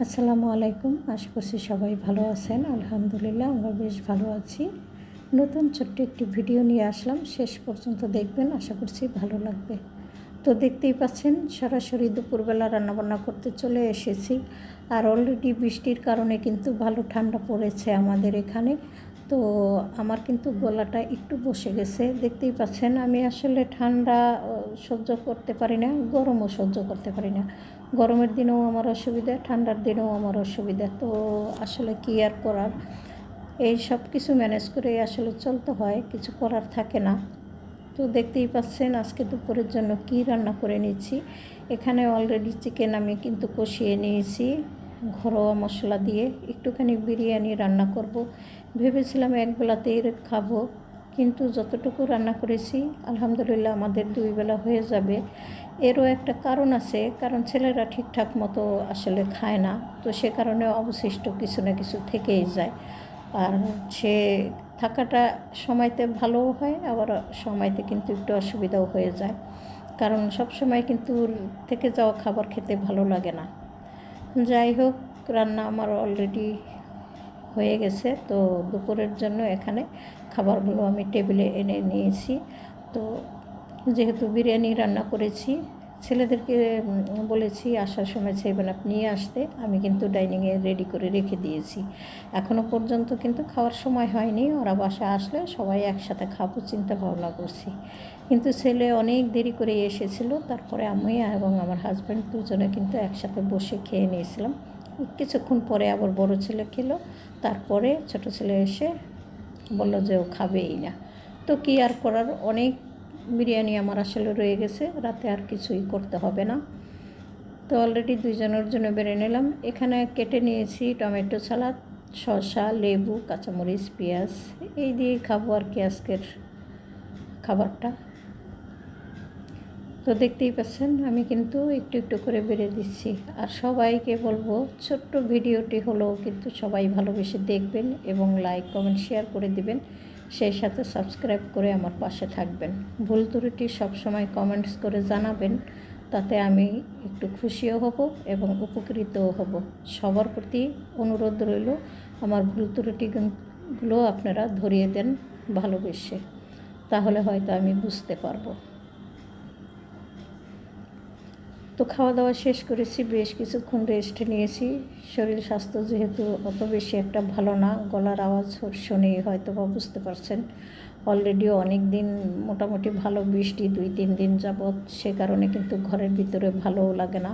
আসসালামু আলাইকুম। আশা করছি সবাই ভালো আছেন। আলহামদুলিল্লাহ, আমরা বেশ ভালো আছি। নতুন ছোট্ট একটি ভিডিও নিয়ে আসলাম। শেষ পর্যন্ত দেখবেন, আশা করছি ভালো লাগবে। তো দেখতেই পাচ্ছেন, সরাসরি দুপুরবেলা রান্নাবান্না করতে চলে এসেছি। আর অলরেডি বৃষ্টির কারণে কিন্তু ভালো ঠান্ডা পড়েছে আমাদের এখানে। তো আমার কিন্তু গলাটা একটু বসে গেছে। দেখতেই পাচ্ছেন, আমি আসলে ঠান্ডা সহ্য করতে পারি না, গরমও সহ্য করতে পারি না। গরমের দিনেও আমার অসুবিধা, ঠান্ডার দিনেও আমার অসুবিধা। তো আসলে কী আর করার? এই সব কিছু ম্যানেজ করে আসলে চলতে হয়, কিছু করার থাকে না। তো দেখতেই পাচ্ছেন আজকে দুপুরের জন্য কি রান্না করে নিচ্ছি এখানে অলরেডি চিকেন আমি কিন্তু কষিয়ে নিয়েছি, ঘরোয়া মশলা দিয়ে। একটুখানি বিরিয়ানি রান্না করব। ভেবেছিলাম এক বেলাতেই খাব। কিন্তু যতটুকু রান্না করেছি, আলহামদুলিল্লাহ আমাদের দুই বেলা হয়ে যাবে। এরও একটা কারণ আছে, কারণ ছেলেরা ঠিকঠাক মতো আসলে খায় না। তো সে কারণে অবশিষ্ট কিছু না কিছু থেকেই যায়। আর সে থাকাটা সময়তে ভালোও হয়, আবার সময়তে কিন্তু একটু অসুবিধাও হয়ে যায়। কারণ সব সময় কিন্তু থেকে যাওয়া খাবার খেতে ভালো লাগে না। যাই হোক, রান্না আমার অলরেডি হয়ে গেছে। তো দুপুরের জন্য এখানে খাবারগুলো আমি টেবিলে এনে নিয়েছি। তো যেহেতু বিরিয়ানি রান্না করেছি, ছেলেদেরকে বলেছি আসার সময় সেভেন আপ নিয়ে আসতে। আমি কিন্তু ডাইনিংয়ে রেডি করে রেখে দিয়েছি। এখনও পর্যন্ত কিন্তু খাওয়ার সময় হয়নি। ওরা বাসা আসলে সবাই একসাথে খাব চিন্তা ভাবনা করছি। কিন্তু ছেলে অনেক দেরি করে এসেছিল। তারপরে আমি এবং আমার হাজব্যান্ড দুজনে কিন্তু একসাথে বসে খেয়ে নিয়েছিলাম। কিছুক্ষণ পরে আবার বড় ছেলে খেলো। তারপরে ছোট ছেলে এসে বলল যে, ও খাবেই না। তো কি আর করার? অনেক বিরিয়ানি আমার আসলে রয়ে গেছে, রাতে আর কিছুই করতে হবে না। তো অলরেডি দুইজনের জন্য বেড়ে নিলাম। এখানে কেটে নিয়েছি টমেটো সালাদ, শসা, লেবু, কাঁচামরিচ, পেঁয়াজ, এই দিয়ে খাব আর কি আজকের খাবারটা। তো দেখতেই পাচ্ছেন, আমি কিন্তু একটু একটু করে বেড়ে দিচ্ছি। আর সবাইকে বলব, ছোট্ট ভিডিওটি হলেও কিন্তু সবাই ভালোবেসে দেখবেন এবং লাইক, কমেন্ট, শেয়ার করে দিবেন। সেই সাথে সাবস্ক্রাইব করে আমার পাশে থাকবেন। ভুল ত্রুটি সবসময় কমেন্টস করে জানাবেন, তাতে আমি একটু খুশিও হব এবং উপকৃতও হব। সবার প্রতি অনুরোধ রইল, আমার ভুল ত্রুটিগুলো আপনারা ধরিয়ে দেন ভালোবেসে। তাহলে হয়তো আমি বুঝতে পারব। তো খাওয়া দাওয়া শেষ করেছি, বেশ কিছুক্ষণ রেস্ট নিয়েছি। শরীর স্বাস্থ্য যেহেতু অত বেশি একটা ভালো না, গলার আওয়াজ শুনেই হয়তো বা বুঝতে পারছেন। অলরেডি অনেক দিন মোটামুটি ভালো, বৃষ্টি দুই, তিন দিন যাবৎ, সে কারণে কিন্তু ঘরের ভিতরে ভালোও লাগে না।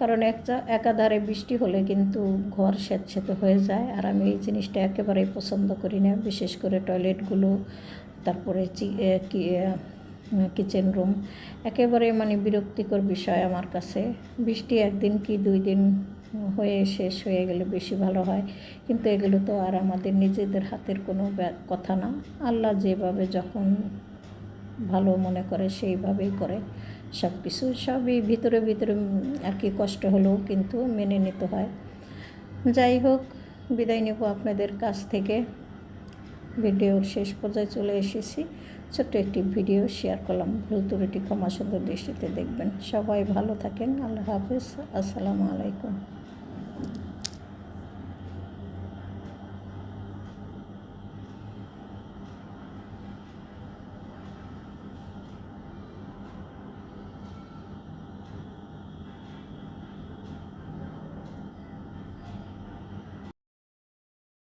কারণ একটা, একাধারে বৃষ্টি হলে কিন্তু ঘর স্যাঁতস্যাঁতে হয়ে যায়। আর আমি এই জিনিসটা একেবারেই পছন্দ করি না, বিশেষ করে টয়লেটগুলো তারপরে কি কিচেন রুম একেবারে মানে বিরক্তিকর বিষয় আমার কাছে। বৃষ্টি একদিন কি দুই দিন হয়ে শেষ হয়ে গেলে বেশি ভালো হয়। কিন্তু এগুলো তো আর আমাদের নিজেদের হাতের কোনো কথা না। আল্লাহ যেভাবে যখন ভালো মনে করে সেইভাবেই করে। সব কিছু সবই ভিতরে ভিতরে আর কি কষ্ট হলেও কিন্তু মেনে নিতে হয়। যাই হোক, বিদায় নেব আপনাদের কাছ থেকে। ভিডিওর শেষ পর্যায়ে চলে এসেছি। ছোট্ট একটি ভিডিও শেয়ার করলাম। ভুল ত্রুটি ক্ষমা সুন্দর দৃষ্টিতে দেখবেন। সবাই ভালো থাকেন। আল্লাহ হাফিজ। আসসালামু আলাইকুম।